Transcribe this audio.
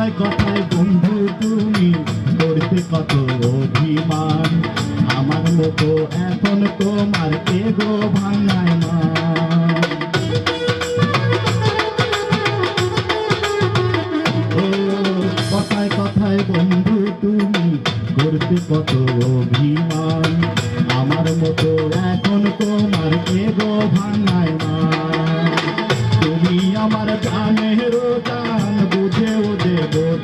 কথায় কথায়, বন্ধু তুমি করতে কত অভিমান? আমার মতো এখন তোমার কে গো ভাঙায় মা কথায় কথায়, বন্ধু তুমি করতে কত অভিমান? আমার মতো এখন তোমার কে গো ভাঙায় মা তুমি আমার গানের